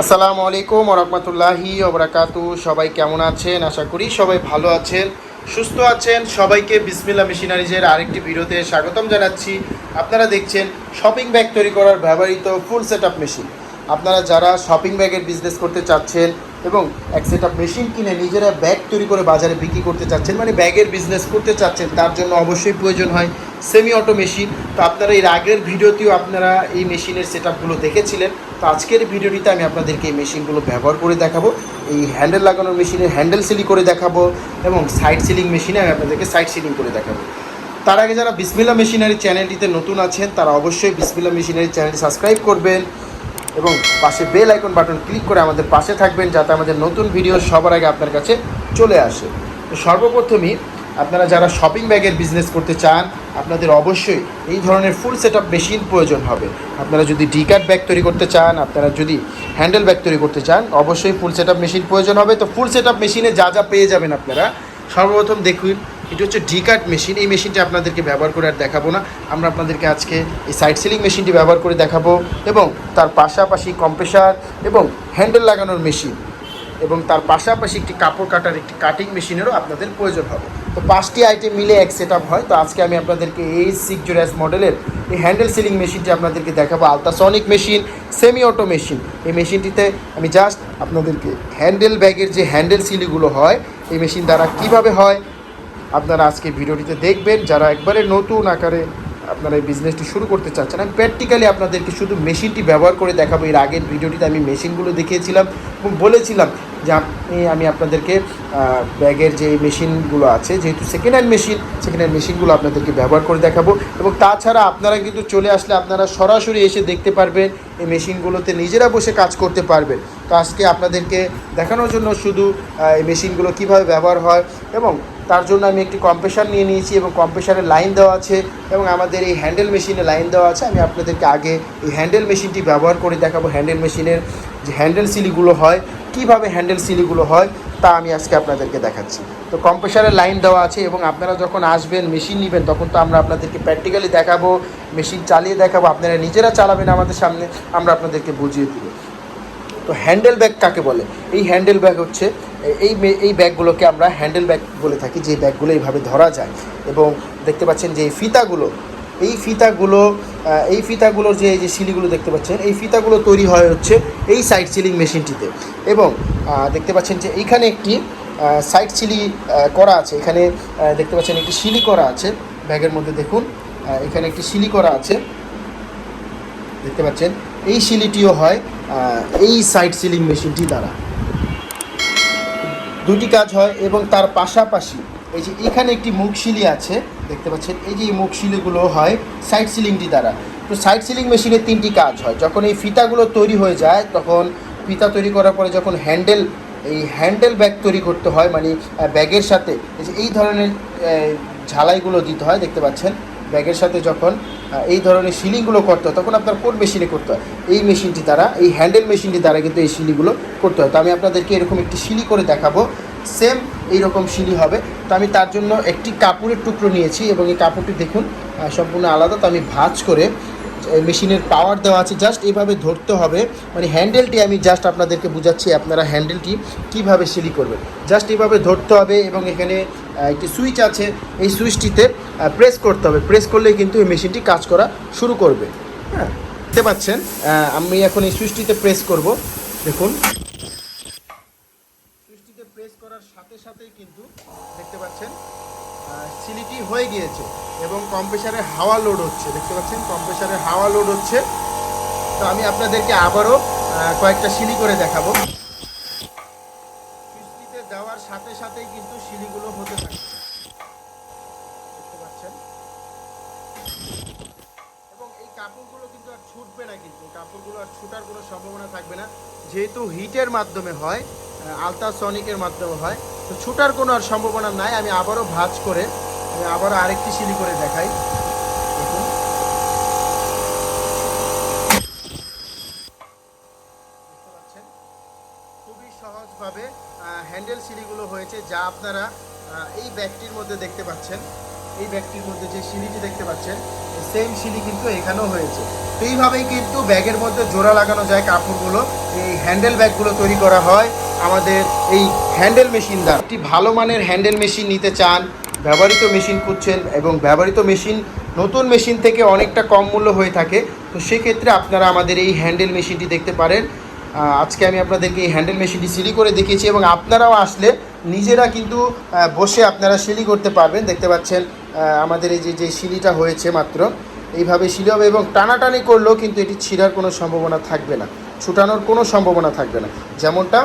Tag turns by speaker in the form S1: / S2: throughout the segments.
S1: আসসালামু আলাইকুম রহমতুল্লাহি ওবরাকাতু সবাই কেমন আছেন? আশা করি সবাই ভালো আছেন, সুস্থ আছেন। সবাইকে বিসমিল্লা মেশিনারিজের আরেকটি ভিডিওতে স্বাগতম জানাচ্ছি। আপনারা দেখছেন শপিং ব্যাগ তৈরি করার ব্যবহৃত ফুল সেট মেশিন। আপনারা যারা শপিং ব্যাগের বিজনেস করতে চাচ্ছেন এবং এক সেট মেশিন কিনে নিজেরা ব্যাগ তৈরি করে বাজারে বিক্রি করতে চাচ্ছেন মানে ব্যাগের বিজনেস করতে চাচ্ছেন, তার জন্য অবশ্যই প্রয়োজন হয় সেমি অটো মেশিন তো আপনারা এর আগের ভিডিওতেও আপনারা এই মেশিনের সেট দেখেছিলেন। তো আজকের ভিডিওটিতে আমি আপনাদেরকে এই মেশিনগুলো ব্যবহার করে দেখাবো। এই হ্যান্ডেল লাগানোর মেশিনে হ্যান্ডেল সিলিং করে দেখাবো এবং সাইড সিলিং মেশিনে আমি আপনাদেরকে সাইড সিলিং করে দেখাবো। তার আগে যারা বিসমিল্লা মেশিনারি চ্যানেলটিতে নতুন আছেন, তারা অবশ্যই বিসমিল্লা মেশিনারি চ্যানেলটি সাবস্ক্রাইব করবেন এবং পাশে বেল আইকন বাটন ক্লিক করে আমাদের পাশে থাকবেন, যাতে আমাদের নতুন ভিডিও সবার আগে আপনার কাছে চলে আসে। তো সর্বপ্রথমই আপনারা যারা শপিং ব্যাগের বিজনেস করতে চান, আপনাদের অবশ্যই এই ধরনের ফুল সেট আপ মেশিন প্রয়োজন হবে। আপনারা যদি ডিকাট ব্যাগ তৈরি করতে চান, আপনারা যদি হ্যান্ডেল ব্যাগ তৈরি করতে চান, অবশ্যই ফুল সেট আপ মেশিন প্রয়োজন হবে। তো ফুল সেট আপ মেশিনে যা যা পেয়ে যাবেন আপনারা, সর্বপ্রথম দেখুন, এটি হচ্ছে ডিকাট মেশিন এই মেশিনটি আপনাদেরকে ব্যবহার করে আর দেখাবো না। আমরা আপনাদেরকে আজকে এই সাইড সিলিং মেশিনটি ব্যবহার করে দেখাবো এবং তার পাশাপাশি কম্প্রেসার এবং হ্যান্ডেল লাগানোর মেশিন এবং তার পাশাপাশি একটি কাপড় কাটার একটি কাটিং মেশিনেরও আপনাদের প্রয়োজন হবে। তো পাঁচটি আইটেম মিলে এক সেট হয়। তো আজকে আমি আপনাদেরকে এই সিক্স জিরো এস মডেলের এই হ্যান্ডেল সিলিং মেশিনটি আপনাদেরকে দেখাবো। Ultrasonic machine semi auto machine এই মেশিনটিতে আমি জাস্ট আপনাদেরকে হ্যান্ডেল ব্যাগের যে হ্যান্ডেল সিলিগুলো হয়, এই মেশিন দ্বারা কীভাবে হয়, আপনারা আজকে ভিডিওটিতে দেখবেন। যারা একবারে নতুন আকারে আপনারা এই বিজনেসটি শুরু করতে চাচ্ছেন, আমি প্র্যাকটিক্যালি আপনাদেরকে শুধু মেশিনটি ব্যবহার করে দেখাবো। এর আগের ভিডিওটিতে আমি মেশিনগুলো দেখিয়েছিলাম এবং বলেছিলাম যে আপনি, আমি আপনাদেরকে ব্যাগের যে মেশিনগুলো আছে, যেহেতু second hand machine second hand মেশিনগুলো আপনাদেরকে ব্যবহার করে দেখাবো। এবং তাছাড়া আপনারা কিন্তু চলে আসলে আপনারা সরাসরি এসে দেখতে পারবেন, এই মেশিনগুলোতে নিজেরা বসে কাজ করতে পারবেন। তো আজকে আপনাদেরকে দেখানোর জন্য শুধু এই মেশিনগুলো কীভাবে ব্যবহার হয় এবং তার জন্য আমি একটি কম্প্রেসার নিয়ে নিয়েছি এবং কম্প্রেসারের লাইন দেওয়া আছে এবং আমাদের এই হ্যান্ডেল মেশিনে লাইন দেওয়া আছে। আমি আপনাদেরকে আগে এই হ্যান্ডেল মেশিনটি ব্যবহার করে দেখাবো। হ্যান্ডেল মেশিনের যে হ্যান্ডেল সিলিগুলো হয় কীভাবে হ্যান্ডেল সিলিগুলো হয় তা আমি আজকে আপনাদেরকে দেখাচ্ছি। তো কম্প্রেসারের লাইন দেওয়া আছে এবং আপনারা যখন আসবেন, মেশিন নেবেন, তখন তো আমরা আপনাদেরকে প্র্যাকটিক্যালি দেখাবো, মেশিন চালিয়ে দেখাবো, আপনারা নিজেরা চালাবেন আমাদের সামনে, আমরা আপনাদেরকে বুঝিয়ে দেবো। তো হ্যান্ডেল ব্যাগ কাকে বলে? এই হ্যান্ডেল ব্যাগ হচ্ছে, এই এই ব্যাগগুলোকে আমরা হ্যান্ডেল ব্যাগ বলে থাকি, যে ব্যাগগুলো এইভাবে ধরা যায়। এবং দেখতে পাচ্ছেন যে এই ফিতাগুলো এই ফিতাগুলো এই ফিতাগুলোর যে, এই যে সিলিগুলো দেখতে পাচ্ছেন, এই ফিতাগুলো তৈরি হয় হচ্ছে এই সাইড সিলিং মেশিনটিতে এবং দেখতে পাচ্ছেন যে এইখানে একটি সাইড সিলি করা আছে। এখানে দেখতে পাচ্ছেন একটি সিলি করা আছে। ব্যাগের মধ্যে দেখুন এখানে একটি সিলি করা আছে। দেখতে পাচ্ছেন, এই সিলিটিও হয় এই সাইড সিলিং মেশিনটি দ্বারা। দুটি কাজ হয় এবং তার পাশাপাশি এই যে এখানে একটি মুখ সিলি আছে, দেখতে পাচ্ছেন, এই যে এই মুখ সিলিগুলো হয় সাইড সিলিংটি দ্বারা। তো সাইড সিলিং মেশিনের তিনটি কাজ হয়। যখন এই ফিতাগুলো তৈরি হয়ে যায়, তখন ফিতা তৈরি করার পরে যখন হ্যান্ডেল এই হ্যান্ডেল ব্যাগ তৈরি করতে হয় মানে ব্যাগের সাথে, এই ধরনের ঝালাইগুলো দিতে হয়, দেখতে পাচ্ছেন? ব্যাগের সাথে যখন এই ধরনের সিলিংগুলো করতে হয়, তখন আপনার কোন মেশিনে করতে হয়? এই মেশিনটি দ্বারা, এই হ্যান্ডেল মেশিনটি দ্বারা কিন্তু এই সিলিগুলো করতে হয়। তো আমি আপনাদেরকে এরকম একটি সিলি করে দেখাবো। সেম এইরকম সিলি হবে। তো আমি তার জন্য একটি কাপড়ের টুকরো নিয়েছি এবং এই কাপড়টি দেখুন সম্পূর্ণ আলাদা। তো আমি ভাঁজ করে মেশিনের পাওয়ার দেওয়া আছে। জাস্ট এইভাবে ধরতে হবে। মানে হ্যান্ডেলটি আমি জাস্ট আপনাদেরকে বুঝাচ্ছি, আপনারা হ্যান্ডেলটি কীভাবে সিলি করবেন। জাস্ট এইভাবে ধরতে হবে এবং এখানে একটি সুইচ আছে। এই সুইচটিতে প্রেস করতে হবে। প্রেস করলেই কিন্তু এই মেশিনটি কাজ করা শুরু করবে। হ্যাঁ দেখতে পাচ্ছেন? আমি এখন এই সুইচটিতে প্রেস করব। দেখুন। প্রেস করার সাথে সাথেই কিন্তু দেখতে পাচ্ছেন সিলিটি হয়ে গিয়েছে এবং কম্প্রেসারে হাওয়া লোড হচ্ছে। দেখতে পাচ্ছেন কম্প্রেসারে হাওয়া লোড হচ্ছে। তো আমি আপনাদেরকে আবারও কয়েকটা সিলি করে দেখাবো। সুইচটিতে দেওয়ার সাথে সাথেই কিন্তু সিলিগুলো হতে থাকে। দেখতে পাচ্ছেন। কাপড়গুলো কিন্তু আর ছুটবে না কিন্তু। কাপড়গুলো আর ছুটার কোনো সম্ভাবনা থাকবে না। যেহেতু হিটের মাধ্যমে হয় আলট্রাসনিকের মাধ্যমে হয়। তো ছুটার কোনো আর সম্ভাবনা নাই, আমি আবারও ভাজ করে, আমি আবারও আরেকটি সিলি করে দেখাই। খুবই সহজভাবে হ্যান্ডেল সিলিগুলো হয়েছে, যা আপনারা এই ব্যাগটির মধ্যে দেখতে পাচ্ছেন। এই ব্যাগটির মধ্যে যে সিলিটি দেখতে পাচ্ছেন সেম সিলি কিন্তু এখানেও হয়েছে। এইভাবেই কিন্তু ব্যাগের মধ্যে জোড়া লাগানো যায় কাপড়গুলো, এই হ্যান্ডেল ব্যাগগুলো তৈরি করা হয়। আমাদের এই হ্যান্ডেল মেশিন দ্বারা। একটি ভালো মানের হ্যান্ডেল মেশিন নিতে চান, ব্যবহৃত মেশিন খুঁজছেন এবং ব্যবহৃত মেশিন নতুন মেশিন থেকে অনেকটা কম মূল্য হয়ে থাকে। তো সেক্ষেত্রে আপনারা আমাদের এই হ্যান্ডেল মেশিনটি দেখতে পারেন। আজকে আমি আপনাদেরকে এই হ্যান্ডেল মেশিনটি সিলি করে দেখিয়েছি এবং আপনারাও আসলে নিজেরা কিন্তু বসে আপনারা সিলি করতে পারবেন। দেখতে পাচ্ছেন আমাদের এই যে যে সিলিটা হয়েছে মাত্র, এইভাবে সিলি হবে এবং টানাটানি করলেও কিন্তু এটি ছিঁড়ার কোনো সম্ভাবনা থাকবে না। ছুটানোর কোনো সম্ভাবনা থাকবে না। যেমনটা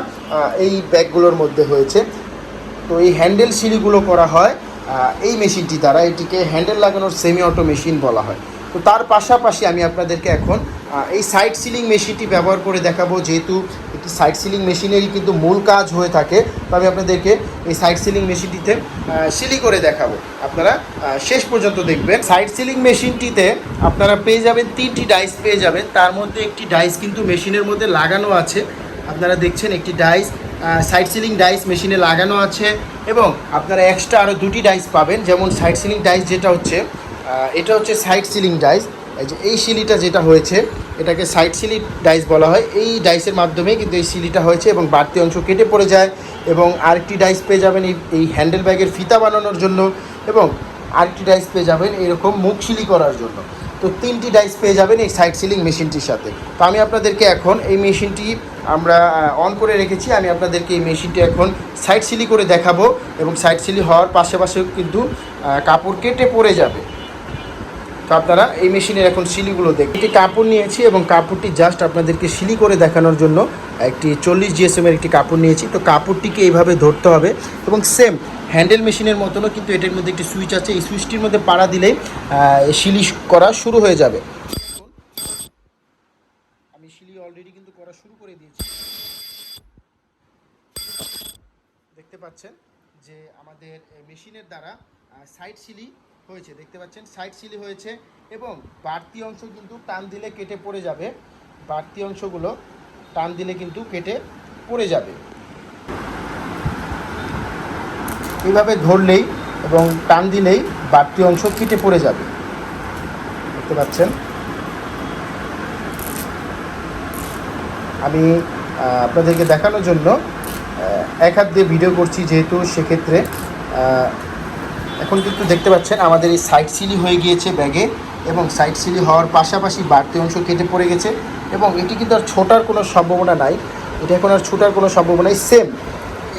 S1: এই ব্যাগগুলোর মধ্যে হয়েছে। তো এই হ্যান্ডেল সিঁড়িগুলো করা হয় এই মেশিনটি দ্বারা। এটিকে হ্যান্ডেল লাগানোর সেমি অটো মেশিন বলা হয়। তো তার পাশাপাশি আমি আপনাদেরকে এখন এই সাইড সিলিং মেশিনটি ব্যবহার করে দেখাবো, যেহেতু একটি সাইড সিলিং মেশিনেরই কিন্তু মূল কাজ হয়ে থাকে, তো আমি আপনাদেরকে এই সাইড সিলিং মেশিনটিতে সিলি করে দেখাবো। আপনারা শেষ পর্যন্ত দেখবেন। সাইড সিলিং মেশিনটিতে আপনারা পেয়ে যাবেন তিনটি ডাইস পেয়ে যাবেন। তার মধ্যে একটি ডাইস কিন্তু মেশিনের মধ্যে লাগানো আছে। আপনারা দেখছেন একটি ডাইস সাইড সিলিং ডাইস মেশিনে লাগানো আছে এবং আপনারা এক্সট্রা আরও দুটি ডাইস পাবেন। যেমন সাইড সিলিং ডাইস যেটা হচ্ছে এটা হচ্ছে সাইড সিলিং ডাইস এই যে এই সিলিটা যেটা হয়েছে, এটাকে সাইড সিলি ডাইস বলা হয়, এই ডাইসের মাধ্যমে কিন্তু এই সিলিটা হয়েছে এবং বাড়তি অংশ কেটে পড়ে যায় এবং আরেকটি ডাইস পেয়ে যাবেন এই হ্যান্ডেল ব্যাগের ফিতা বানানোর জন্য এবং আরেকটি ডাইস পেয়ে যাবেন এরকম মুখ সিলি করার জন্য। তো তিনটি ডাইস পেয়ে যাবেন এই সাইড সিলিং মেশিনটির সাথে। তো আমি আপনাদেরকে এখন এই মেশিনটি আমরা অন করে রেখেছি, আমি আপনাদেরকে এই মেশিনটি এখন সাইড সিলি করে দেখাবো এবং সাইড সিলি হওয়ার পাশাপাশি কিন্তু কাপড় কেটে পড়ে যাবে। তো আপনারা এই মেশিনের এখন সিলিগুলো দেখবেন একটি কাপড় নিয়েছি এবং কাপড়টি জাস্ট আপনাদেরকে সিলি করে দেখানোর জন্য একটি চল্লিশ জিএসএম এর একটি কাপড় নিয়েছি। তো কাপড়টিকে এইভাবে ধরতে হবে এবং সেম হ্যান্ডেল মেশিনের মতনও কিন্তু এটার মধ্যে একটি সুইচ আছে। এই সুইচটির মধ্যে পাড়া দিলেই সিলি করা শুরু হয়ে যাবে। আমি সিলি অলরেডি কিন্তু করা শুরু করে দিয়েছি। দেখতে পাচ্ছেন যে আমাদের মেশিনের দ্বারা সাইড সিলি হয়েছে, দেখতে পাচ্ছেন সাইড সিলি হয়েছে এবং বাড়তি অংশ কিন্তু টান দিলে কেটে পড়ে যাবে। বাড়তি অংশগুলো টান দিলে কিন্তু কেটে পড়ে যাবে। এইভাবে ধরলেই এবং টান দিলেই বাড়তি অংশ কেটে পড়ে যাবে। দেখতে পাচ্ছেন? আমি আপনাদেরকে দেখানোর জন্য এক হাত দিয়ে ভিডিও করছি যেহেতু, সেক্ষেত্রে এখন কিন্তু দেখতে পাচ্ছেন আমাদের এই সাইড সিলি হয়ে গিয়েছে ব্যাগে এবং সাইড সিলি হওয়ার পাশাপাশি বাড়তি অংশ কেটে পড়ে গেছে এবং এটি কিন্তু আর ছোটার কোনো সম্ভাবনা নাই। এটা এখন আর ছোটার কোনো সম্ভাবনা নেই। সেম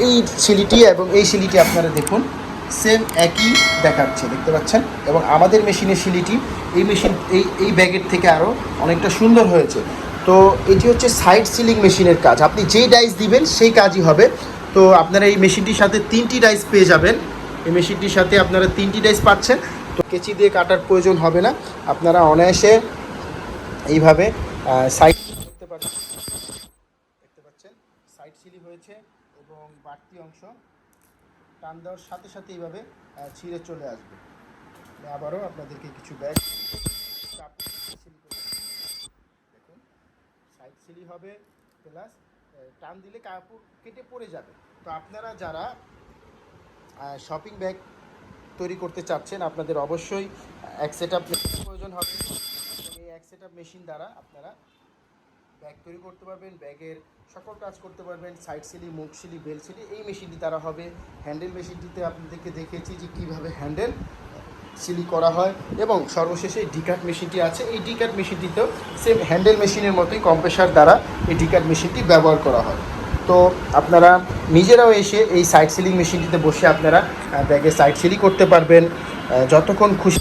S1: এই সিলিটি এবং এই সিলিটি আপনারা দেখুন সেম একই দেখাচ্ছে, দেখতে পাচ্ছেন? এবং আমাদের মেশিনের সিলিটি এই মেশিন এই এই ব্যাগের থেকে আরও অনেকটা সুন্দর হয়েছে। তো এটি হচ্ছে সাইড সিলিং মেশিনের কাজ। আপনি যেই ডাইস দিবেন, সেই কাজই হবে। তো আপনারা এই মেশিনটির সাথে তিনটি ডাইস পেয়ে যাবেন। এই মেশিনটির সাথে আপনারা তিনটি ডাইস পাচ্ছেন। তো কেচি দিয়ে কাটার প্রয়োজন হবে না। আপনারা অনায়াসে এইভাবে সাইড করতে পারছেন। দেখতে পাচ্ছেন সাইড সিলি হয়েছে এবং বাড়তি অংশ টান দেওয়ার সাথে সাথে এইভাবে ছিঁড়ে চলে আসবে। আবারও আপনাদেরকে কিছু ব্যাগ দেখুন সাইড সিলি হবে প্লাস টান দিলে কাপড় কেটে পড়ে যাবে। তো আপনারা যারা শপিং ব্যাগ তৈরি করতে চাচ্ছেন, আপনাদের অবশ্যই এক সেট আপ প্রয়োজন হবে। এই এক সেট আপ মেশিন দ্বারা আপনারা ব্যাগ তৈরি করতে পারবেন ব্যাগের সকল কাজ করতে পারবেন সাইড সিলি মুখ সিলি বেল সিলি এই মেশিনটি দ্বারা হবে। হ্যান্ডেল মেশিনটিতে আপনাদেরকে দেখেছি যে কীভাবে হ্যান্ডেল সিলি করা হয় এবং সর্বশেষে ডিকাট মেশিনটি আছে। এই ডিকাট মেশিনটিতেও সেম হ্যান্ডেল মেশিনের মতোই কম্প্রেসার দ্বারা এই ডিকাট মেশিনটি ব্যবহার করা হয়। তো আপনারা নিজেরাও এসে এই সাইড সিলিং মেশিনটিতে বসে আপনারা ব্যাগে সাইড সিলি করতে পারবেন। যতক্ষণ খুশি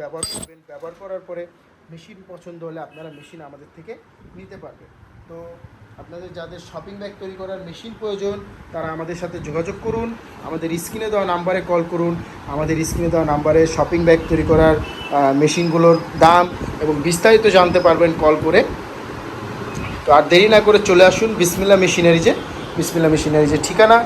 S1: ব্যবহার করবেন। ব্যবহার করার পরে মেশিন পছন্দ হলে আপনারা মেশিন আমাদের থেকে নিতে পারবেন। তো আপনাদের যাদের শপিং ব্যাগ তৈরি করার মেশিন প্রয়োজন, তারা আমাদের সাথে যোগাযোগ করুন। আমাদের স্ক্রিনে দেওয়া নাম্বারে কল করুন। আমাদের স্ক্রিনে দেওয়া নাম্বারে শপিং ব্যাগ তৈরি করার মেশিনগুলোর দাম এবং বিস্তারিত জানতে পারবেন কল করে। তো আর দেরি না করে চলে আসুন বিসমিল্লা মেশিনারিজে বিসমিল্লা মেশিনারিজের ঠিকানা,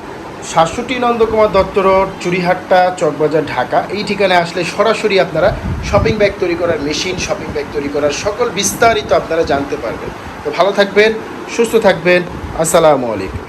S1: সাতষট্টি নন্দকুমার দত্ত রোড চুরিহাট্টা চকবাজার, ঢাকা। এই ঠিকানায় আসলে সরাসরি আপনারা শপিং ব্যাগ তৈরি করার মেশিন শপিং ব্যাগ তৈরি করার সকল বিস্তারিত আপনারা জানতে পারবেন। তো ভালো থাকবেন, সুস্থ থাকবেন। আসসালামু আলাইকুম।